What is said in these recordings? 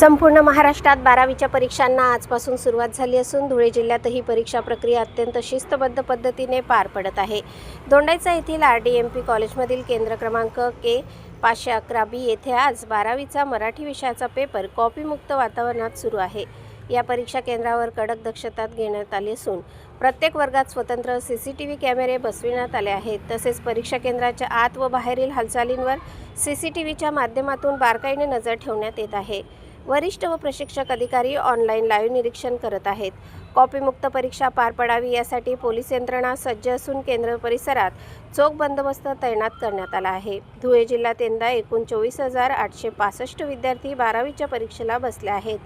संपूर्ण महाराष्ट्रात बारावीच्या परीक्षांना आजपासून सुरुवात झाली असून धुळे जिल्ह्यातही परीक्षा प्रक्रिया अत्यंत शिस्तबद्ध पद्धतीने पार पडत आहे. दोंडाईचा येथील आर डी एम पी कॉलेजमधील केंद्र क्रमांक के पाचशे अकरा बी येथे आज बारावीचा मराठी विषयाचा पेपर कॉपीमुक्त वातावरणात सुरू आहे. या परीक्षा केंद्रावर कडक दक्षता घेण्यात आली असून प्रत्येक वर्गात स्वतंत्र सी सी टी व्ही कॅमेरे बसविण्यात आले आहेत. तसेच परीक्षा केंद्राच्या आत व बाहेरील हालचालींवर सी सी टी व्हीच्या माध्यमातून बारकाईने नजर ठेवण्यात येत आहे. वरिष्ठ व प्रशिक्षक अधिकारी ऑनलाईन लाईव्ह निरीक्षण करत आहेत. कॉपीमुक्त परीक्षा पार पडावी यासाठी पोलीस यंत्रणा सज्ज असून केंद्र परिसरात चोख बंदोबस्त तैनात करण्यात आला आहे. धुळे जिल्ह्यात यंदा एकूण चोवीस हजार आठशे पासष्ट विद्यार्थी बारावीच्या परीक्षेला बसले आहेत.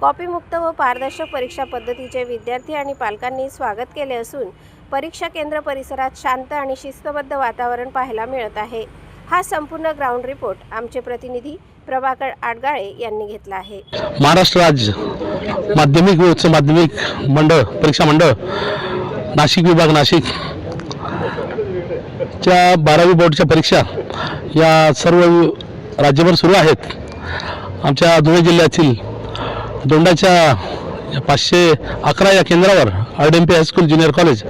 कॉपीमुक्त व पारदर्शक परीक्षा पद्धतीचे विद्यार्थी आणि पालकांनी स्वागत केले असून परीक्षा केंद्र परिसरात शांत आणि शिस्तबद्ध वातावरण पाहायला मिळत आहे. हा संपूर्ण ग्राउंड रिपोर्ट आमचे प्रतिनिधी प्रभाकर आडगाळे यांनी घेतला आहे. महाराष्ट्र राज्य माध्यमिक व उच्च माध्यमिक मंडळ परीक्षा मंडळ नाशिक विभाग नाशिक च्या बारावी बोर्डच्या परीक्षा या सर्व राज्यभर सुरू आहेत. आमच्या धुळे जिल्ह्यातील दोंडाच्या पाचशे अकरा या केंद्रावर R D M P high school junior college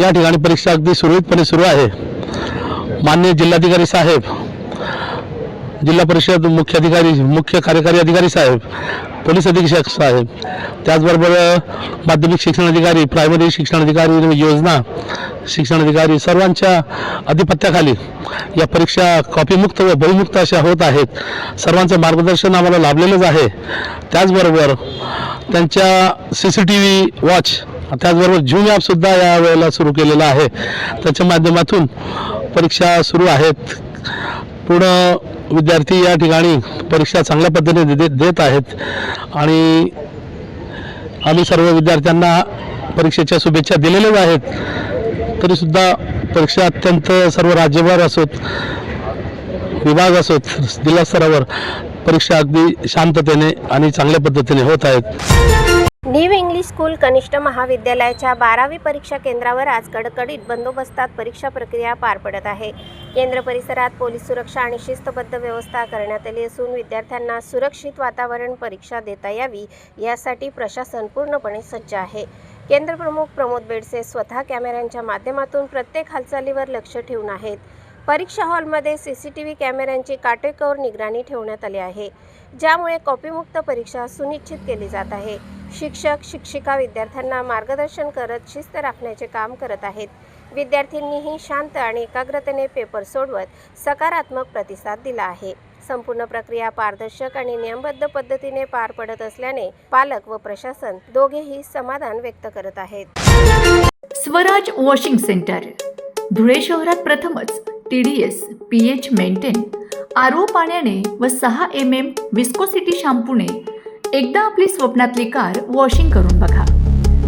या ठिकाणी परीक्षा अगदी सुरळीतपणे सुरू आहे. मान्य जिल्हाधिकारी साहेब जिल्हा परिषद मुख्य अधिकारी मुख्य कार्यकारी अधिकारी साहेब पोलीस अधीक्षक साहेब त्याचबरोबर माध्यमिक शिक्षण अधिकारी प्रायमरी शिक्षण अधिकारी योजना शिक्षण अधिकारी सर्वांच्या अधिपत्याखाली या परीक्षा कॉपीमुक्त व बळीमुक्त अशा होत आहेत. सर्वांचं मार्गदर्शन आम्हाला लाभलेलंच आहे. त्याचबरोबर त्यांच्या C C T V watch त्याचबरोबर झूम ॲपसुद्धा या वेळेला सुरू केलेलं आहे. त्याच्या माध्यमातून परीक्षा सुरू आहेत. पूर्ण विद्यार्थी या ठिकाणी परीक्षा चांगल्या पद्धतीने दे देत आहेत. आणि आम्ही सर्व विद्यार्थ्यांना परीक्षेच्या शुभेच्छा दिलेल्याच आहेत. तरीसुद्धा परीक्षा अत्यंत सर्व राज्यभर असोत विभाग असोत जिल्हा स्तरावर परीक्षा अगदी शांततेने आणि चांगल्या पद्धतीने होत आहेत. न्यू इंग्लिश स्कूल कनिष्ठ महाविद्यालयाच्या बारावी परीक्षा केंद्रावर आज कडकडीत बंदोबस्तात परीक्षा प्रक्रिया पार पडत आहे. केंद्र परिसरात पोलीस सुरक्षा आणि शिस्तबद्ध व्यवस्था करण्यात आली असून विद्यार्थ्यांना सुरक्षित वातावरण परीक्षा देता यावी यासाठी प्रशासन पूर्णपणे सज्ज आहे. केंद्र प्रमुख प्रमोद बेडसे स्वतः कॅमेऱ्यांच्या माध्यमातून प्रत्येक हालचालीवर लक्ष ठेवून आहेत. परीक्षा हॉलमध्ये सी सी टी व्ही कॅमेऱ्यांची काटेकोर निगराणी ठेवण्यात आली आहे ज्यामुळे कॉपीमुक्त परीक्षा सुनिश्चित केली जात आहे. शिक्षक शिक्षिका विद्यार्थ्यांना मार्गदर्शन करत शिस्त राखण्याचे काम करत आहेत. विद्यार्थ्यांनीही शांत आणि एकाग्रतेने पेपर सोडवत सकारात्मक प्रतिसाद दिला आहे. संपूर्ण प्रक्रिया पारदर्शक आणि नियमबद्ध पद्धतीने पार पडत असल्याने पालक व प्रशासन दोघेही समाधान व्यक्त करत आहेत. स्वराज वॉशिंग सेंटर धुळे शहरात प्रथमच T D S P H maintain. R पाण्याने व सहा एम एम विस्कोसिटी शॅम्पूने एकदा आपली स्वप्नातली कार वॉशिंग करून बघा.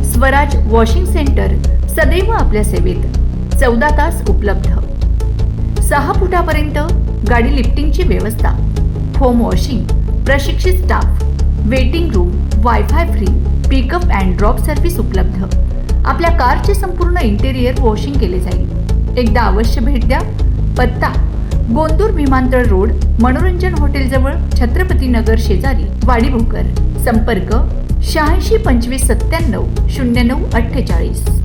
स्वराज वॉशिंग सेंटर सदैव आपल्या सेवेत. चौदा तास उपलब्ध. सहा फुटापर्यंत गाडी लिफ्टिंगची व्यवस्था. होम वॉशिंग प्रशिक्षित staff waiting room wifi free pickup and drop service उपलब्ध. आपल्या कारचे संपूर्ण इंटेरियर वॉशिंग केले जाईल. एकदा अवश्य भेट द्या. पत्ता गोंदूर विमानतळ रोड मनोरंजन हॉटेलजवळ छत्रपती नगर शेजारी वाडी भोकर संपर्क शहाऐंशी पंचवीस सत्त्याण्णव शून्य नऊ अठ्ठेचाळीस.